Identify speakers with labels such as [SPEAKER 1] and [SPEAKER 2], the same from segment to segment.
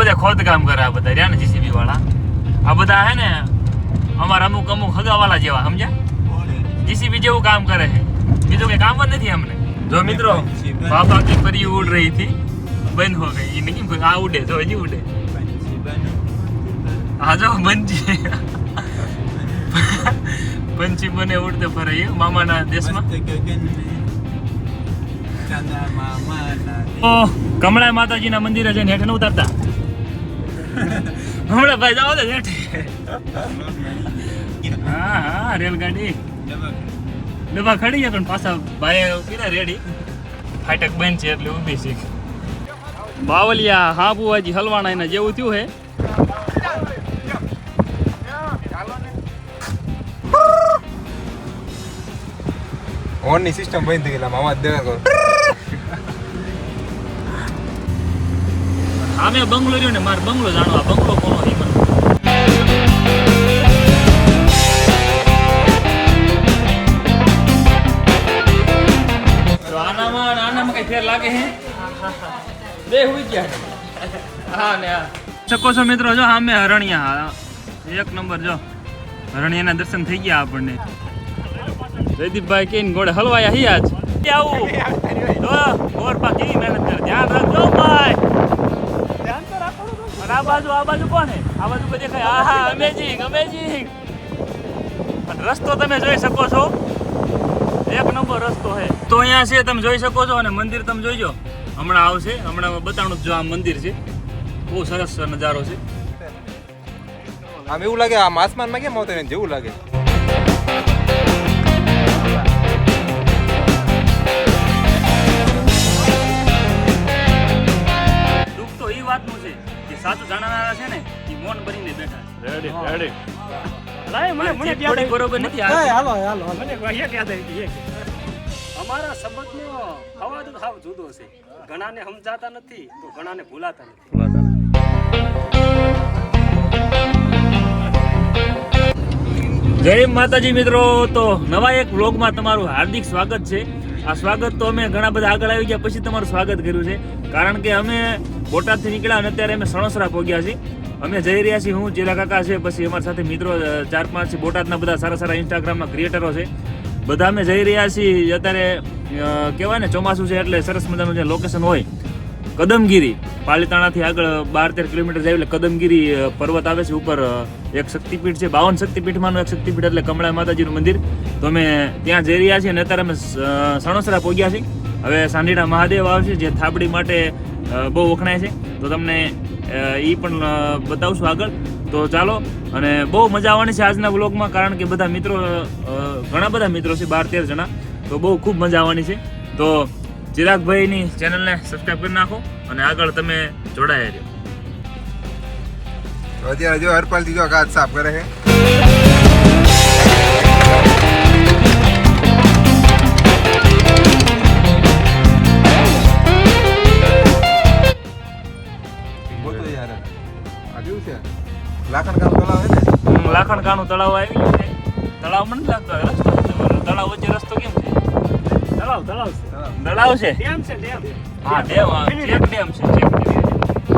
[SPEAKER 1] બધા ખોદકામ કરે આ બધા રહ્યા ને જીસીબી વાળા? આ બધા હે ને અમારા અમુક અમુક હગાવાલા જેવા સમજ્યા? જીસીબી જેવું કામ કરે છે. બીજું કઈ કામ જ નથી અમને. જો મિત્રો બાપા કી પરી ઉડ રહી થી બંધ હો ગઈ. નહીં આ ઉડે તો હજી ઉડે. હા જો બંધ પંછી બને ઉડતે ફરે મામાના દેશમાં. કમળા માતાજીના મંદિરે જઈને હેઠળ ઉતારતા? હમણાં ભાઈ જાઓ હા હા, રેલગાડી. ડબ્બા ખડી ગયા પણ પાછા ભાઈ કીધા રેડી ફાટક બંધ છે એટલે ઊભી છે. બાવલિયા, હાબુવાજી, હલવાણા એના જેવું થયું હે.
[SPEAKER 2] ઓનની સિસ્ટમ બંધ થઈ ગયેલા મામા દેવા
[SPEAKER 1] આમે બંગલો રહ્યો ને મારે બંગલો જાણવા, બંગલો કોનો છે મને આનામાં આનામાં કઈ ફેર લાગે હે? બે હા ને હા. છો મિત્રો, જો સામે હરણિયા, એક નંબર જો. હરણિયાના દર્શન થઈ ગયા આપણને. જયદીપભાઈ કહીને ગોળે હલવાયા હી આજ. આવું. જો ગોરપા કેવી મહેનત કરે. ધ્યાન રાખજો ભાઈ. આ બાજુ આ બાજુ હે? આ બાજુ કોઈ દેખાય આહા અમેઝિંગ અમેઝિંગ રસ્તો તમે જોઈ શકો છો. એક નંબર રસ્તો છે તો અહીંયા છે, તમે જોઈ શકો છો અને મંદિર તમે જોઈજો હમણાં આવશે. હમણાં બતાવણું જ આ મંદિર છે. બહુ સરસ નજારો છે.
[SPEAKER 2] આમ એવું લાગે, આમ આસમાનમાં કેમ આવતા જેવું લાગે.
[SPEAKER 1] સાચું જાણનારા છે ને એ મૌન ભરીને બેઠા છે. રેડી રેડી લાય મને મને થોડી બરોબર નથી આ
[SPEAKER 3] હાલો હાલો
[SPEAKER 1] મને યાદ આવી ગઈ એક.
[SPEAKER 3] અમારા સંબંધનો અવાજ સાવ જુદો છે. ઘણાને સમજાતા નથી તો ઘણાને ભૂલાતા નથી.
[SPEAKER 1] જય માતાજી મિત્રો તો નવા એક વ્લોગમાં તમારું હાર્દિક સ્વાગત છે. આ સ્વાગત તો અમે ઘણા બધા આગળ આવી ગયા, પછી તમારું સ્વાગત કર્યું છે. કારણ કે અમે બોટાદથી નીકળ્યા અને અત્યારે અમે સણોસરા પહોંચ્યા છીએ. અમે જઈ રહ્યા છીએ, હું ચેલા કાકા છે, પછી અમારી સાથે મિત્રો ચાર પાંચ બોટાદના બધા સારા સારા ઇન્સ્ટાગ્રામના ક્રિએટરો છે. બધા અમે જઈ રહ્યા છીએ, અત્યારે કહેવાય ને ચોમાસું છે એટલે સરસ મજાનું જે લોકેશન હોય કદમગીરી. પાલીતાણાથી આગળ બાર તેર કિલોમીટર જાય એટલે કદમગીરી પર્વત આવે છે ઉપર એક શક્તિપીઠ છે. બાવન શક્તિપીઠમાંનું એક શક્તિપીઠ એટલે કમળા માતાજીનું મંદિર. તો અમે ત્યાં જઈ રહ્યા છીએ અને અત્યારે અમે સણોસરા પહોંચ્યા છીએ. હવે સાંડીડા મહાદેવ આવશે જે થાબડી માટે બહુ વખણાય છે. તો તમને એ પણ બતાવશું આગળ. તો ચાલો, અને બહુ મજા આવવાની છે આજના વ્લોગમાં, કારણ કે બધા મિત્રો ઘણા બધા મિત્રો છે, બાર તેર જણા. તો બહુ ખૂબ મજા આવવાની છે. તો ચિરાગભાઈની ચેનલને સબસ્ક્રાઈબ કરી નાખો અને આગળ તમે જોડાયા રહ્યો
[SPEAKER 2] અત્યારે જો હરપાલથી જો હાથ સાફ કરે છે. આ કેવું છે? લાખણ કાણું તળાવ છે ને?
[SPEAKER 1] લાખણ લાખણકાનું તળાવ આવી ગયું છે. તળાવ મને લાગતો. તળાવ વચ્ચે રસ્તો કેમ
[SPEAKER 3] તળાવ તળાવ
[SPEAKER 1] તળાવ છે?
[SPEAKER 3] ડેમ છે ડેમ.
[SPEAKER 1] હા ડેમ ચેક ડેમ છે ચેક ડેમ.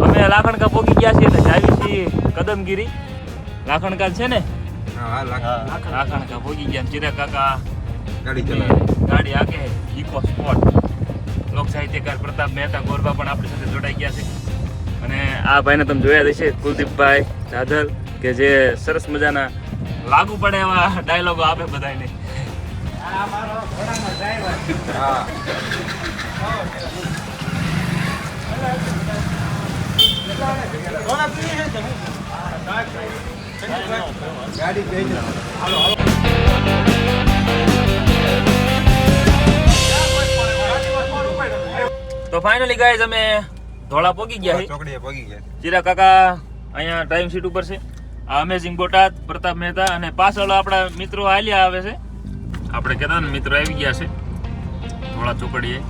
[SPEAKER 1] અમે લાખણકા પોકી ગયા છીએ એટલે જાવી છીએ કદમગીરી. લાખણકા છે ને?
[SPEAKER 2] હા હા
[SPEAKER 1] લાખણકા પોકી ગયા ચિરા કાકા.
[SPEAKER 2] ગાડી ચલાવે.
[SPEAKER 1] ગાડી આગે ઇકો સ્પોટ લોક સાહિત્યકાર પ્રતાપ મહેતા ગોરબા પણ આપણી સાથે જોડાઈ ગયા છે. અને આ ભાઈને તમે જોયા હશે કુલદીપભાઈ જાધલ કે જે સરસ મજાના લાગુ પડે એવા ડાયલોગો આપે બધાને
[SPEAKER 2] હા ગાડી કઈ
[SPEAKER 1] તો ફાઇનલી ગાઈઝ અમે ધોળા પોગી ગયા
[SPEAKER 2] ચોકડીએ પોગી ગયા.
[SPEAKER 1] ચિરા કાકા અહીંયા ટાઈમ સીટ ઉપર છે. આ અમેઝિંગ બોટાદ પ્રતાપ મહેતા અને પાછળ આપણા મિત્રો હાલ્યા આવે છે. આપણે કહેતા ને, મિત્રો આવી ગયા છે. ધોળા ચોકડીએ.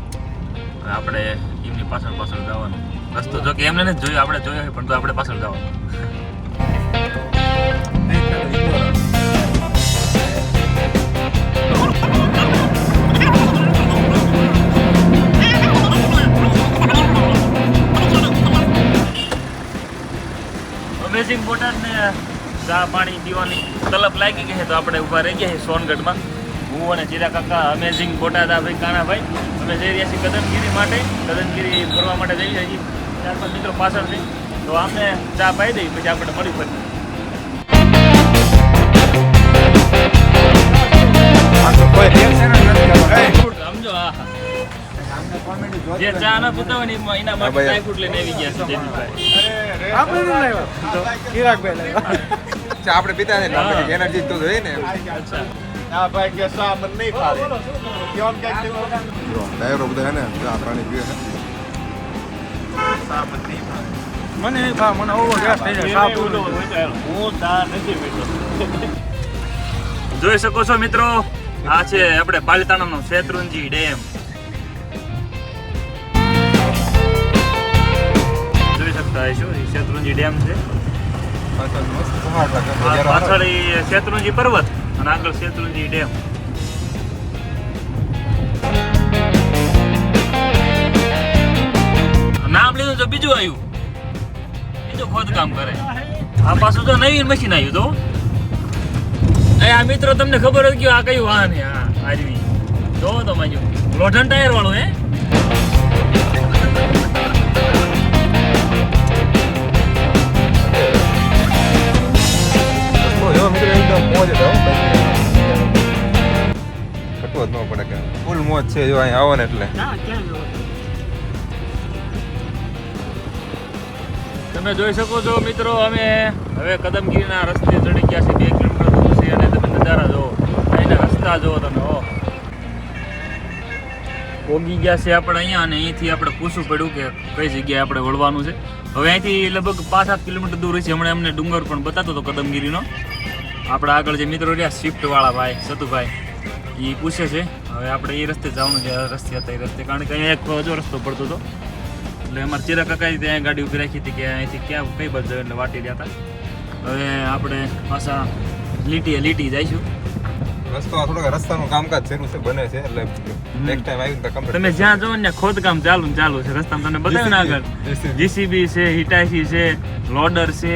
[SPEAKER 1] આપણે એમની પાછળ પાછળ જવાનું. રસ્તો જો કે એમને નથી જોયું, આપણે જોયો છે પણ તો આપણે પાછળ જવાનું. અમેઝિંગ બોટાદ ને ચા પાણી પીવાની તલબ લાગી ગઈ છે, તો આપણે ઊભા રહી ગયા છીએ સોનગઢમાં. હું અને ચિરા કાકા અમેઝિંગ બોટાદ ભાઈ. કાનાભાઈ અમે જઈ રહ્યા છીએ કદમગીરી માટે. કદમગીરી ફરવા માટે જઈ રહ્યા છીએ. ચાર પાંચ મિત્રો પાછળ છે તો આમને ચા પાઈ દઈ પછી આપણે મળી
[SPEAKER 2] reaction જ
[SPEAKER 1] ચા ના પીતા હોય એના માટે
[SPEAKER 2] ભાઈ.
[SPEAKER 1] ડ્રાયફ્રૂટ લઈને આવી ગયા છે જયદીપભાઈ
[SPEAKER 2] ચા આપણે પીતા ને એનર્જી તો જોઈએ ને.
[SPEAKER 1] અચ્છા.
[SPEAKER 4] ના ભાઈ કે સા મને નહીં ફાવે? કેમ કે
[SPEAKER 2] જો ડાયરો બધા હે ને
[SPEAKER 4] મને નહીં ફાવે? મને ઓવર ગેસ થઈ જાય સાફ
[SPEAKER 1] હું ચા નથી પીતો જોઈ શકો છો મિત્રો આ છે આપણે પાલિતાણાનો શેત્રુંજી ડેમ. જોઈ શકતા હશો એ શેત્રુંજી ડેમ છે.
[SPEAKER 2] પાછળ મસ્ત પહાડ લાગે.
[SPEAKER 1] પાછળ શેત્રુંજી પર્વત. અને આગળ શેત્રુંજી ડેમ. નામ લીધું તો બીજું આવ્યું. બીજું ખોદકામ કરે. આ પાછું તો નવીન મશીન આવ્યું તો. આ મિત્રો તમને ખબર હતી કે આ કયું વાહન છે? આ, આજવી. જોવો તો માજો લોઢન ટાયર વાળું હે?
[SPEAKER 2] એકદમ મોજ જ ખટવો જ ન પડે કે ફૂલ મોજ છે જો અહીં આવો ને એટલે.
[SPEAKER 1] તમે જોઈ શકો છો મિત્રો અમે હવે કદમગીરીના રસ્તે ચડી ગયા છે બે કિલોમીટર દૂર છે અને તમે નજારા જુઓ. અહીંના રસ્તા જુઓ તમે ઓ પોગી ગયા છે આપણે અહીંયા અને અહીંથી આપણે પૂછવું પડ્યું કે કઈ જગ્યાએ આપણે વળવાનું છે. હવે અહીંથી લગભગ પાંચ સાત કિલોમીટર દૂર છે હમણાં અમને ડુંગર પણ બતાતો હતો કદમગીરીનો. આપણા આગળ જે મિત્રો રહ્યા સ્વિફ્ટ વાળા ભાઈ સતુભાઈ એ પૂછે છે હવે આપણે એ રસ્તે જવાનું છે રસ્તે હતા એ રસ્તે. કારણ કે અહીંયા એક જો રસ્તો પડતો હતો. એટલે અમારા ચિરા કાકાએ ત્યાં ગાડી ઊભી રાખી હતી કે અહીંથી ક્યાં કઈ બાજુ એટલે વાટી રહ્યા હતા. હવે આપણે પાછા લીટીએ લીટી જઈશું.
[SPEAKER 2] રસ્તો થોડોક રસ્તાનું કામકાજ શરૂ છે બને છે એટલે નેક્સ્ટ ટાઈમ આવીને તો complete
[SPEAKER 1] તમે જ્યાં જોવો ને ત્યાં ખોદકામ ચાલુ ચાલુ છે રસ્તામાં તમને બતાવ્યું ને આગળ. જીસીબી છે હિટાચી છે લોડર છે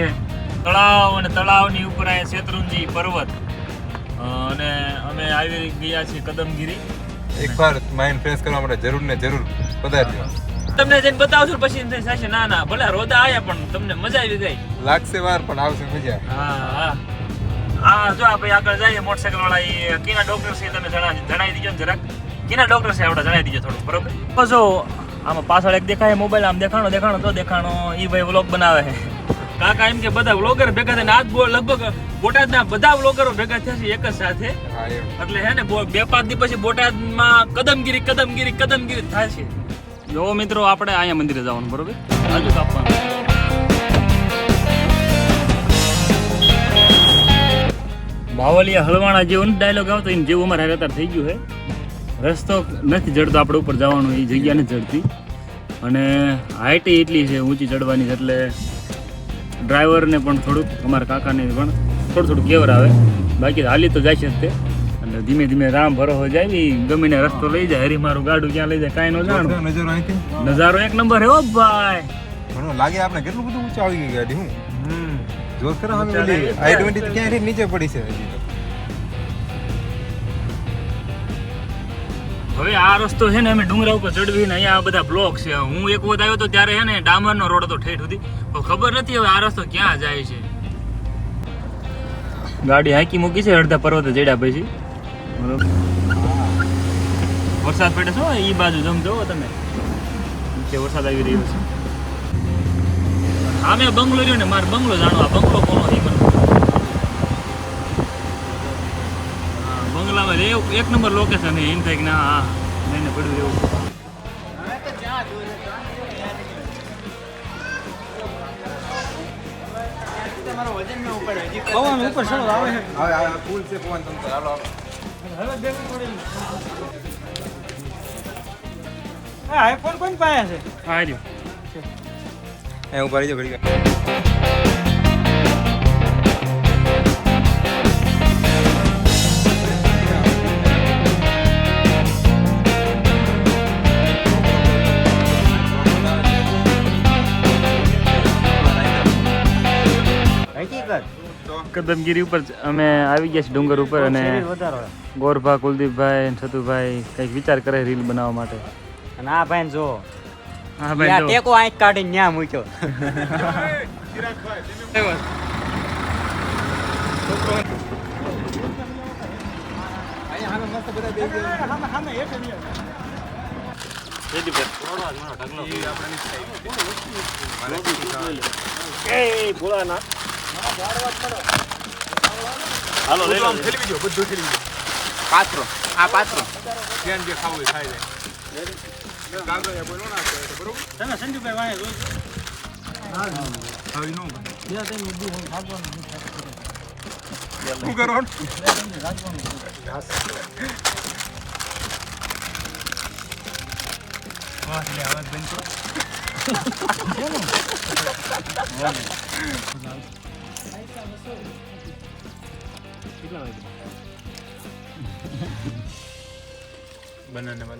[SPEAKER 1] તળાવ અને તળાવની ઉપર અહીંયા શેત્રુંજી પર્વત. અને અમે આવી ગયા છીએ કદમગીરી.
[SPEAKER 2] એકવાર માઇન્ડ ફ્રેશ કરવા માટે જરૂર ને જરૂર પધારજો.
[SPEAKER 1] તમને જઈને બતાવશો પછી એમ થશે ના ના ભલે રોદા આયા પણ તમને મજા આવી ગઈ
[SPEAKER 2] લાગશે વાર પણ આવશે મજા.
[SPEAKER 1] હા હા. હા જો આપણે ભાઈ આગળ જઈએ મોટરસાઇકલ વાળા એ કિના ડોક્ટર છે તમે જણાવી જણાવી દીજો ને જરાક. કીના ડોક્ટર છે આપણે જણાવી દીજો થોડું બરોબર? જો આમાં પાછળ એક દેખાય મોબાઈલ આમ દેખાણો દેખાણો તો દેખાણો. એ ભાઈ વ્લોગ બનાવે છે. કાકા એમ કે બધા વ્લોગર ભેગા થઈને આજ લગભગ બોટાદના બધા વ્લોગરો ભેગા થયા છે એક જ સાથે. એટલે હે ને બો- પાંચ દિવસ પછી બોટાદમાં કદમગીરી કદમગીરી કદમગીરી થાય છે. જો મિત્રો આપણે અહીંયા મંદિરે જવાનું બરોબર? આજુ કાપવાનું. બાવલિયા હળવાણા જેવો ડાયલોગ આવતો એને જેવું અમારે અત્યારે થઈ ગયું છે રસ્તો નથી જડતો આપણે ઉપર જવાનું એ જગ્યા નથી જડતી. અને હાઇટ એટલી છે ઊંચી ચડવાની એટલે ડ્રાઈવરને પણ થોડુંક અમારા કાકાને પણ થોડું થોડું કેવર આવે. બાકી હાલી તો જાય છે જ તે. અને ધીમે ધીમે રામ ભરો જાય ને ગમે ને રસ્તો લઈ જાય હરી મારું ગાડું ક્યાં લઈ જાય કાંઈ ન જાણો.
[SPEAKER 2] નજર
[SPEAKER 1] નજારો એક નંબર હે ઓ ભાઈ.
[SPEAKER 2] ઘણો લાગે આપણે કેટલું બધું ઊંચા આવી ગઈ ગાડી હું?
[SPEAKER 1] ઊંચા
[SPEAKER 2] ઓલી
[SPEAKER 1] લાગે.
[SPEAKER 2] આઈ ટ્વેન્ટી ક્યાંય નીચે પડી છે
[SPEAKER 1] હવે આ રસ્તો છે ને અમે ડુંગરા ઉપર ચડવીને અહીંયા આ બધા બ્લોક છે. હું એક વખત આવ્યો તો ત્યારે છે ને ડામરનો રોડ હતો ઠેઠ સુધી. ખબર નથી હવે આ રસ્તો ક્યાં જાય છે. ગાડી હાંકી મૂકી છે અડધા પર્વતે ચડ્યા પછી. બરોબર. વરસાદ પડે છો એ બાજુ જમ જોવો તમે. નીચે વરસાદ આવી રહ્યો છે. સામે બંગલો રહ્યો ને મારે બંગલો જાણવા બંગલો કોનો ઈ મને હા, બંગલામાં એક નંબર લોકેશન એમ થાય કે ના હા લઈને પડ્યું એવું.
[SPEAKER 4] પવન ઉપર ચડો આવે છે.
[SPEAKER 2] હવે આ પુલ છે પવન તંત્ર હાલો હાલો.
[SPEAKER 4] હા આઈફોન કોણ પાસે છે?
[SPEAKER 1] હા રહ્યું.
[SPEAKER 2] એ ઊભા રહીજો ઘડી વાર.
[SPEAKER 1] ઉપર અમે આવી ગયા છીએ ડુંગર ઉપર અને ગોરભા કુલદીપભાઈ અને છતુભાઈ કંઈક વિચાર કરે રીલ બનાવવા માટે
[SPEAKER 5] અને આ ભાઈ જો
[SPEAKER 1] હા
[SPEAKER 5] આ
[SPEAKER 1] ભાઈ.
[SPEAKER 5] ટેકો આંખ કાઢીને ન્યા મૂક્યો
[SPEAKER 3] અહીંયા સામે મસ્ત
[SPEAKER 4] લો.
[SPEAKER 6] એ ભોળાનાથ
[SPEAKER 1] હાલો લઈ લો.
[SPEAKER 3] પાત્રો આ પાત્રો જેન જે ખાવું હોય ખાઈ લે. કાગળ એ બોલો ના કરે તો બરોબર.
[SPEAKER 4] તમે સંજુભાઈ વાંહે જોઈ
[SPEAKER 3] હવે નો શું કરો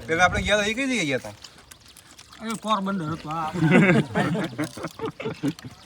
[SPEAKER 3] પેલા આપણે ગયા હતા એ કઈ જગ્યાએ ગયા હતા
[SPEAKER 4] એ પોરબંદર હતું આ.